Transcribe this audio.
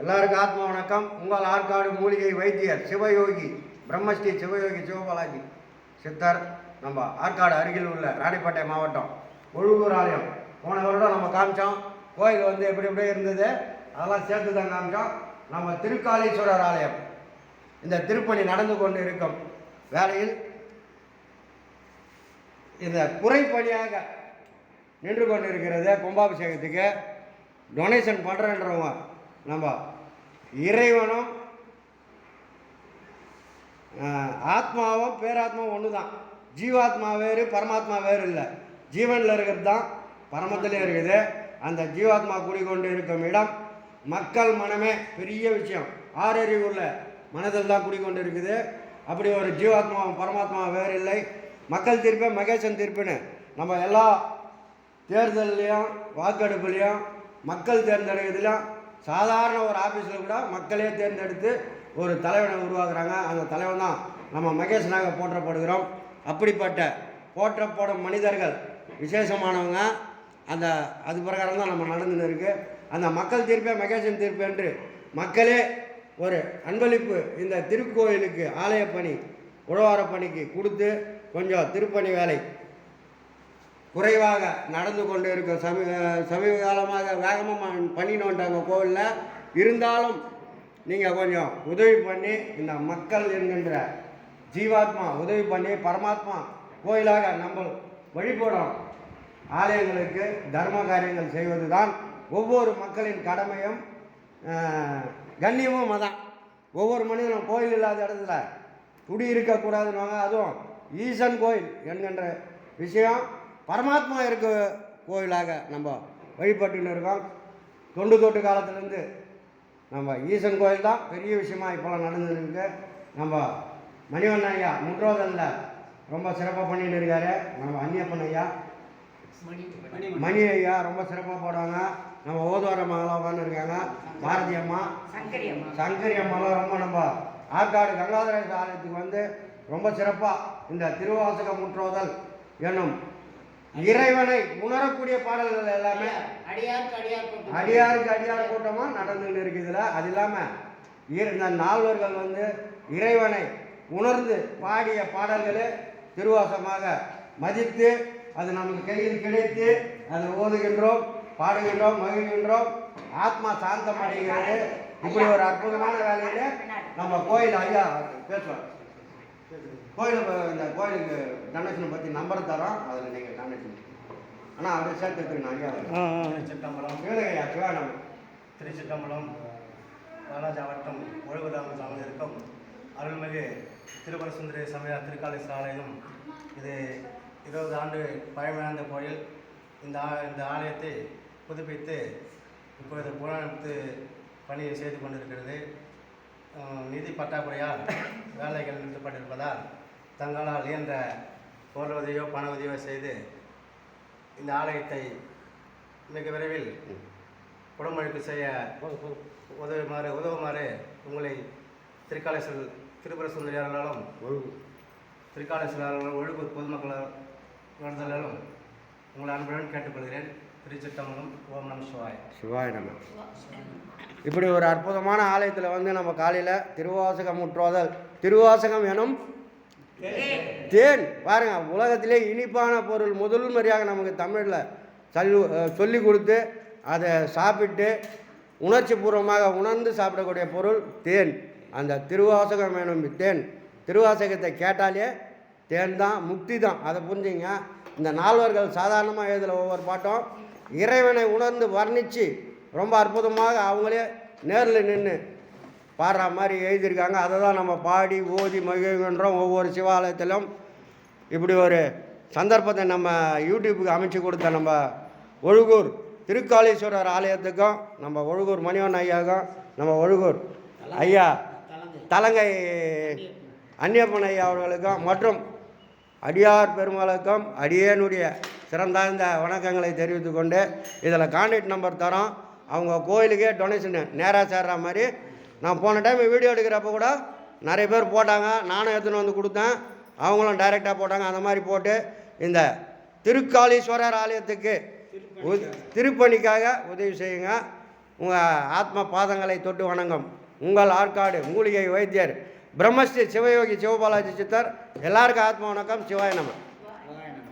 எல்லாருக்கும் ஆத்ம வணக்கம். உங்கள் ஆற்காடு மூலிகை வைத்தியர் சிவயோகி பிரம்மஸ்ரீ சிவயோகி சிவபாலாஜி சித்தர். நம்ம ஆற்காடு அருகில் உள்ள ராணிப்பேட்டை மாவட்டம் ஒழுகூர் ஆலயம் போன வருடம் நம்ம காமிச்சோம். கோயில் வந்து எப்படி எப்படி இருந்தது. அதெல்லாம் சேர்த்து தான் காமிச்சோம். நம்ம திருக்காளீஸ்வரர் ஆலயம். இந்த திருப்பணி நடந்து கொண்டு இருக்கும் வேலையில் இந்த குறைப்பணியாக நின்று கொண்டு இருக்கிறது கும்பாபிஷேகத்துக்கு. டொனேஷன் பண்ணுறேன்றவங்க நம்ம இறைவனும் ஆத்மாவும் பேராத்மாவும் ஒன்று தான் ஜீவாத்மா வேறு பரமாத்மா வேறு இல்லை. ஜீவனில் இருக்கிறது தான் பரமத்திலையும் இருக்குது. அந்த ஜீவாத்மா குடிகொண்டு இருக்கும் இடம் மக்கள் மனமே பெரிய விஷயம். ஆறறிவு உள்ள மனதில் தான் குடிக்கொண்டு இருக்குது அப்படி ஒரு ஜீவாத்மாவும் பரமாத்மாவும் வேறு இல்லை. மக்கள் தீர்ப்பே மகேசன் தீர்ப்புன்னு. நம்ம எல்லா தேர்தல்லையும் வாக்கெடுப்புலையும் மக்கள் தேர்ந்தெடுக்கிறதுலையும் சாதாரண ஒரு ஆஃபீஸில் கூட மக்களே தேர்ந்தெடுத்து ஒரு தலைவனை உருவாக்குறாங்க. அந்த தலைவன் தான் நம்ம மகேஷ் நாங்கள் போற்றப்படுகிறோம். அப்படிப்பட்ட போற்றப்படும் மனிதர்கள் விசேஷமானவங்க. அந்த அது பிரகாரம் தான் நம்ம நடந்துன்னு இருக்குது அந்த மக்கள் தீர்ப்பே மகேசன் தீர்ப்பு என்று மக்களே ஒரு அன்பளிப்பு இந்த திருக்கோயிலுக்கு ஆலய பணி உழவார பணிக்கு கொடுத்து கொஞ்சம் திருப்பணி வேலை குறைவாக நடந்து கொண்டு இருக்கும் சமீ சமீப காலமாக வேகமாக பண்ணின்னு வந்தாங்க கோவிலில். இருந்தாலும் நீங்கள் கொஞ்சம் உதவி பண்ணி இந்த மக்கள் என்கின்ற ஜீவாத்மா உதவி பண்ணி பரமாத்மா கோயிலாக நம்ம வழிபடும் ஆலயங்களுக்கு தர்ம காரியங்கள் செய்வது தான் ஒவ்வொரு மக்களின் கடமையும். கண்ணியமும் அதான். ஒவ்வொரு மனிதனும் கோயில் இல்லாத இடத்துல குடி இருக்கக்கூடாதுன்னு அதுவும் ஈசன் கோயில் என்கின்ற விஷயம். பரமாத்மா இருக்க கோயிலாக நம்ம வழிபட்டுன்னு இருக்கோம் தொண்டு தொட்டு காலத்துலேருந்து நம்ம ஈசன் கோயில் தான் பெரிய விஷயமா இப்போலாம் நடந்துருக்கு நம்ம மணிவண்ணன் ஐயா முன்றோதலில் ரொம்ப சிறப்பாக பண்ணிட்டு இருக்காரு நம்ம அந்நியப்பன் ஐயா மணி ஐயா ரொம்ப சிறப்பாக போடுவாங்க. நம்ம ஓதுவார மகளா உட்காந்துருக்காங்க பாரதி அம்மா சங்கரி அம்மா. சங்கரி அம்மாலாம் ரொம்ப நம்ம ஆற்காடு கங்காதரேச ஆலயத்துக்கு வந்து ரொம்ப சிறப்பாக இந்த திருவாசக முற்றோதல் என்னும் இறைவனை உணரக்கூடிய பாடல்கள் எல்லாமே அடியாருக்கு அடியார் கூட்டம். அடியாருக்கு அடியார் கூட்டமாக நடந்துன்னு இருக்குது இதில் அது இல்லாமல் நால்வர்கள் வந்து இறைவனை உணர்ந்து பாடிய பாடல்களே திருவாசமாக மதித்து அது நமக்கு கையில் கிடைத்து அதை ஓதுகின்றோம் பாடுகின்றோம் மகிழ்கின்றோம். ஆத்மா சாந்தம் அடைகிறது இப்படி ஒரு அற்புதமான வேலையில நம்ம கோயில் ஐயா பேசுவோம் கோயில் இந்த கோயிலுக்கு டொனேஷனை பற்றி நம்பர் தரோம் அதில் நீங்கள் டொனேஷன் ஆனால் அப்படியே சேர்த்துக்கணும் ஐயா திருச்சிற்றம்பலம் சிவகங்கையா சிவானம் திருச்சிற்றம்பலம் பாலாஜி வட்டம் ஒழுகுதாம சாமி இருக்கும் அருள்மிகு திருப்பரசுந்தரி சமய திருக்காலேஸ்வர ஆலயம் இது இருபது ஆண்டு பழமையான கோயில். இந்த ஆ- இந்த ஆலயத்தை புதுப்பித்து இப்பொழுது புனரமைத்து பணி செய்து கொண்டிருக்கிறது. நிதி பற்றாக்குறையால் வேலைகள் நிறுத்தப்பட்டிருப்பதால் தங்களால் இயன்ற பொருள் உதவியோ பண உதவியோ செய்து இந்த ஆலயத்தை மிக விரைவில் குடமுழுக்கு செய்ய உதவுமாறு உதவுமாறு உங்களை திருக்காலேஸ்வரர் திருப்புர சுந்தரியாளர்களும் திருக்காலேஸ்வரர்களும் ஒழுங்கு பொதுமக்கள் உணர்தலும் உங்களை அன்புடன் கேட்டுக்கொள்கிறேன். திருச்சிட்டம்பலம் ஓம் நம சிவாய். சிவாய நம. இப்படி ஒரு அற்புதமான ஆலயத்தில் வந்து நம்ம காலையில் திருவாசகம் முற்றோதல். திருவாசகம் எனும் தேன். பாருங்க உலகத்திலே இனிப்பான பொருள் முதல் முறையாக நமக்கு தமிழில் சொல்லி சொல்லி கொடுத்து அதை சாப்பிட்டு உணர்ச்சி பூர்வமாக உணர்ந்து சாப்பிடக்கூடிய பொருள் தேன். அந்த திருவாசகம் எனும் தேன். திருவாசகத்தை கேட்டாலே தேன் தான் முக்தி தான். அதை புரிஞ்சுங்க. இந்த நால்வர்கள் சாதாரணமாக எழுதல ஒவ்வொரு பாட்டும் இறைவனை உணர்ந்து வர்ணித்து ரொம்ப அற்புதமாக அவங்களே நேரில் நின்று பாடுற மாதிரி எழுதியிருக்காங்க. அதை தான் நம்ம பாடி ஓதி மகிழ்கின்றோம் ஒவ்வொரு சிவாலயத்திலும். இப்படி ஒரு சந்தர்ப்பத்தை நம்ம யூடியூப்புக்கு அமைச்சு கொடுத்த நம்ம ஒழுகூர் திருக்காளீஸ்வரர் ஆலயத்துக்கும் நம்ம ஒழுகூர் மணிவன் ஐயாவுக்கும் நம்ம ஒழுகூர் ஐயா தலங்கை அந்நியப்பன் ஐயா அவர்களுக்கும் மற்றும் அடியார் பெருமாளுக்கும் அடியேனுடைய சிறந்தாழ்ந்த வணக்கங்களை தெரிவித்து கொண்டு இதில் கான்டாக்ட் நம்பர் தரோம். அவங்க கோயிலுக்கே டொனேஷன் நேராக சேர்ற மாதிரி. நான் போன டைம் வீடியோ எடுக்கிறப்ப கூட நிறைய பேர் போட்டாங்க. நானும் எடுத்துன்னு வந்து கொடுத்தேன். அவங்களும் டைரெக்டாக போட்டாங்க. அந்த மாதிரி போட்டு இந்த திருக்காளீஸ்வரர் ஆலயத்துக்கு திருப்பணிக்காக உதவி செய்யுங்க. உங்கள் ஆத்ம பாதங்களை தொட்டு வணங்கும். உங்கள் ஆற்காடு மூலிகை வைத்தியர் பிரம்மஸ்ரீ சிவயோகி சிவபாலாஜி சித்தர். எல்லாருக்கும் ஆத்ம வணக்கம். சிவாய நமன்